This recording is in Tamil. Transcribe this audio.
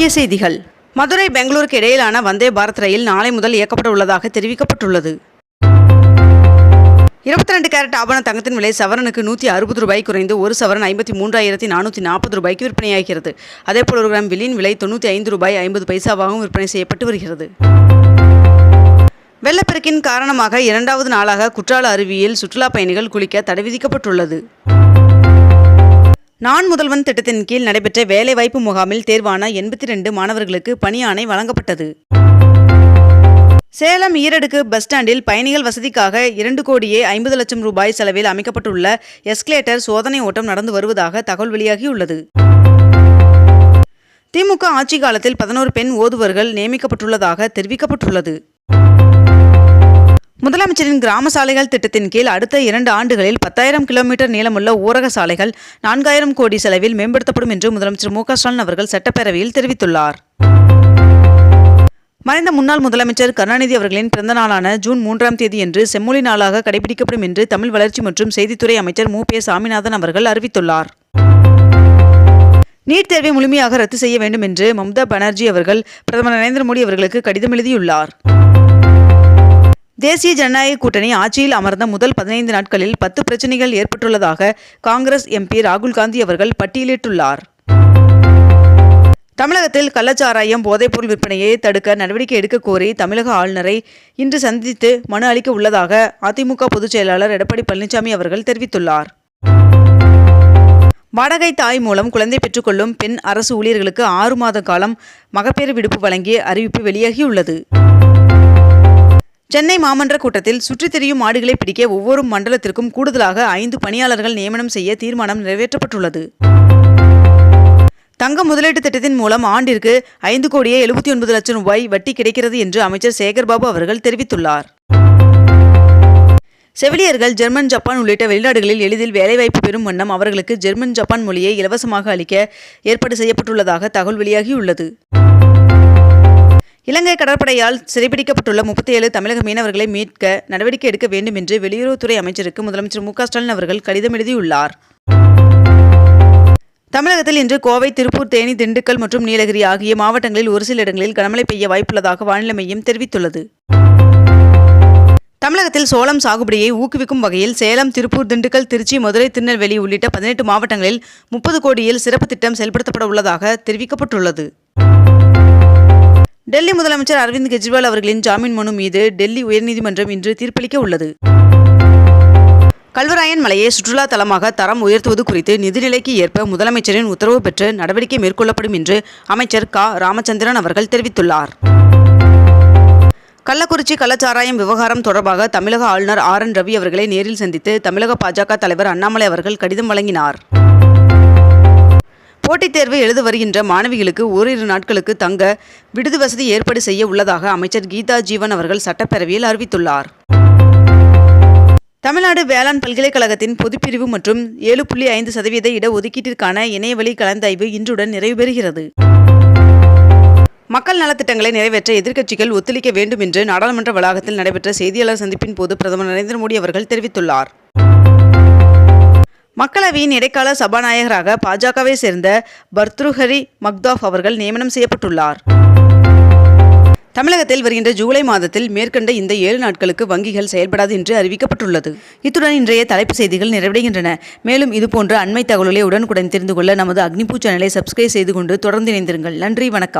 முக்கிய செய்திகள். மதுரை பெங்களூருக்கு இடையிலான வந்தே பாரத் ரயில் நாளை முதல் இயக்கப்பட உள்ளதாக தெரிவிக்கப்பட்டுள்ளது. இருபத்தி ரெண்டு கேரட் ஆபண தங்கத்தின் விலை சவரனுக்கு நூற்றி அறுபது ரூபாய் குறைந்து ஒரு சவரன் ஐம்பத்தி மூன்றாயிரத்தி நானூற்றி நாற்பது ரூபாய்க்கு விற்பனையாகிறது. அதேபோல் ஒரு கிராம் வெள்ளியின் விலை தொண்ணூற்றி ஐந்து ரூபாய் ஐம்பது பைசாவாகவும் விற்பனை செய்யப்பட்டு வருகிறது. வெள்ளப்பெருக்கின் காரணமாக இரண்டாவது நாளாக குற்றால அருவியில் சுற்றுலா பயணிகள் குளிக்க தடை விதிக்கப்பட்டுள்ளது. நான் முதல்வன் திட்டத்தின் கீழ் நடைபெற்ற வேலைவாய்ப்பு முகாமில் தேர்வான எண்பத்தி ரெண்டு மாணவர்களுக்கு பணி ஆணை வழங்கப்பட்டது. சேலம் ஈரடுக்கு பஸ் ஸ்டாண்டில் பயணிகள் வசதிக்காக இரண்டு கோடியே ஐம்பது லட்சம் ரூபாய் செலவில் அமைக்கப்பட்டுள்ள எஸ்கலேட்டர் சோதனை ஓட்டம் நடந்து வருவதாக தகவல் வெளியாகியுள்ளது. திமுக ஆட்சி காலத்தில் பதினோரு பெண் ஓதுவர்கள் நியமிக்கப்பட்டுள்ளதாக தெரிவிக்கப்பட்டுள்ளது. முதலமைச்சரின் கிராம சாலைகள் திட்டத்தின் கீழ் அடுத்த இரண்டு ஆண்டுகளில் பத்தாயிரம் கிலோமீட்டர் நீளமுள்ள ஊரக சாலைகள் நான்காயிரம் கோடி செலவில் மேம்படுத்தப்படும் என்று முதலமைச்சர் மு ஸ்டாலின் அவர்கள் சட்டப்பேரவையில் தெரிவித்துள்ளார். மறைந்த முன்னாள் முதலமைச்சர் கருணாநிதி அவர்களின் பிறந்த நாளான ஜூன் மூன்றாம் தேதியன்று செம்மொழி நாளாக கடைபிடிக்கப்படும் என்று தமிழ் வளர்ச்சி மற்றும் செய்தித்துறை அமைச்சர் மு பே சாமிநாதன் அவர்கள் அறிவித்துள்ளார். நீட் தேர்வை முழுமையாக ரத்து செய்ய வேண்டும் என்று மம்தா பானர்ஜி அவர்கள் பிரதமர் நரேந்திர மோடி அவர்களுக்கு கடிதம் எழுதியுள்ளார். தேசிய ஜனநாயக கூட்டணி ஆட்சியில் அமர்ந்த முதல் பதினைந்து நாட்களில் பத்து பிரச்சனைகள் ஏற்பட்டுள்ளதாக காங்கிரஸ் எம்பி ராகுல் காந்தி அவர்கள் பட்டியலிட்டுள்ளார். தமிழகத்தில் கள்ளச்சாராயம் போதைப்பொருள் விற்பனையை தடுக்க நடவடிக்கை எடுக்க கோரி தமிழக ஆளுநரை இன்று சந்தித்து மனு அளிக்க உள்ளதாக அதிமுக பொதுச் செயலாளர் எடப்பாடி பழனிசாமி அவர்கள் தெரிவித்துள்ளார். வாடகை தாய் மூலம் குழந்தை பெற்றுக்கொள்ளும் பெண் அரசு ஊழியர்களுக்கு ஆறு மாத காலம் மகப்பேறு விடுப்பு வழங்கிய அறிவிப்பு வெளியாகியுள்ளது. சென்னை மாமன்ற கூட்டத்தில் சுற்றித் திரியும் மாடுகளை பிடிக்க ஒவ்வொரு மண்டலத்திற்கும் கூடுதலாக ஐந்து பணியாளர்கள் நியமனம் செய்ய தீர்மானம் நிறைவேற்றப்பட்டுள்ளது. தங்க முதலீட்டு திட்டத்தின் மூலம் ஆண்டிற்கு ஐந்து கோடியே எழுபத்தி ஒன்பது லட்சம் ரூபாய் வட்டி கிடைக்கிறது என்று அமைச்சர் சேகர்பாபு அவர்கள் தெரிவித்துள்ளார். செவிலியர்கள் ஜெர்மன் ஜப்பான் உள்ளிட்ட வெளிநாடுகளில் எளிதில் வேலைவாய்ப்பு பெறும் வண்ணம் அவர்களுக்கு ஜெர்மன் ஜப்பான் மொழியை இலவசமாக அளிக்க ஏற்பாடு செய்யப்பட்டுள்ளதாக தகவல் வெளியாகியுள்ளது. இலங்கை கடற்படையால் சிறைபிடிக்கப்பட்டுள்ள முப்பத்தி ஏழு தமிழக மீனவர்களை மீட்க நடவடிக்கை எடுக்க வேண்டும் என்று வெளியுறவுத்துறை அமைச்சருக்கு முதலமைச்சர் மு ஸ்டாலின் அவர்கள் கடிதம் எழுதியுள்ளார். தமிழகத்தில் இன்று கோவை திருப்பூர் தேனி திண்டுக்கல் மற்றும் நீலகிரி ஆகிய மாவட்டங்களில் ஒரு சில இடங்களில் கனமழை பெய்ய வாய்ப்புள்ளதாக வானிலை மையம் தெரிவித்துள்ளது. தமிழகத்தில் சோளம் சாகுபடியை ஊக்குவிக்கும் வகையில் சேலம் திருப்பூர் திண்டுக்கல் திருச்சி மதுரை திருநெல்வேலி உள்ளிட்ட பதினெட்டு மாவட்டங்களில் முப்பது கோடியில் சிறப்பு திட்டம் செயல்படுத்தப்பட உள்ளதாக தெரிவிக்கப்பட்டுள்ளது. டெல்லி முதலமைச்சர் அரவிந்த் கெஜ்ரிவால் அவர்களின் ஜாமீன் மனு மீது டெல்லி உயர்நீதிமன்றம் இன்று தீர்ப்பளிக்க உள்ளது. கல்வராயன் மலையை சுற்றுலா தலமாக தரம் உயர்த்துவது குறித்து நிதிநிலைக்கு ஏற்ப முதலமைச்சரின் உத்தரவு பெற்று நடவடிக்கை மேற்கொள்ளப்படும் என்று அமைச்சர் க. ராமச்சந்திரன் அவர்கள் தெரிவித்துள்ளார். கள்ளக்குறிச்சி கள்ளச்சாராயம் விவகாரம் தொடர்பாக தமிழக ஆளுநர் ஆர். என். ரவி அவர்களை நேரில் சந்தித்து தமிழக பாஜக தலைவர் அண்ணாமலை அவர்கள் கடிதம் வழங்கினார். போட்டித் தேர்வு எழுத வருகின்ற மாணவிகளுக்கு ஓரிரு நாட்களுக்கு தங்க விடுதி வசதி ஏற்பாடு செய்ய உள்ளதாக அமைச்சர் கீதா ஜீவன் அவர்கள் சட்டப்பேரவையில் அறிவித்துள்ளார். தமிழ்நாடு வேளாண் பல்கலைக்கழகத்தின் பொதுப்பிரிவு மற்றும் ஏழு புள்ளி ஐந்து சதவீத இடஒதுக்கீட்டிற்கான இணையவழி கலந்தாய்வு இன்றுடன் நிறைவு பெறுகிறது மக்கள் நலத்திட்டங்களை நிறைவேற்ற எதிர்க்கட்சிகள் ஒத்துழைக்க வேண்டும் என்று நாடாளுமன்ற வளாகத்தில் நடைபெற்ற செய்தியாளர் சந்திப்பின் போது பிரதமர் நரேந்திர மோடி அவர்கள் தெரிவித்துள்ளார். மக்களவையின் இடைக்கால சபாநாயகராக பாஜகவை சேர்ந்த பர்த்ருஹரி மக்தாஃப் அவர்கள் நியமனம் செய்யப்பட்டுள்ளார். தமிழகத்தில் வருகின்ற ஜூலை மாதத்தில் மேற்கண்ட இந்த ஏழு நாட்களுக்கு வங்கிகள் செயல்படாது என்று அறிவிக்கப்பட்டுள்ளது. இத்துடன் இன்றைய தலைப்பு செய்திகள் நிறைவடைகின்றன. மேலும் இதுபோன்ற அண்மை தகவல்களை உடனுக்குடன் தெரிந்து கொள்ள நமது அக்னிபூ சேனலை சப்ஸ்கிரைப் செய்து கொண்டு தொடர்ந்து இணைந்திருங்கள். நன்றி வணக்கம்.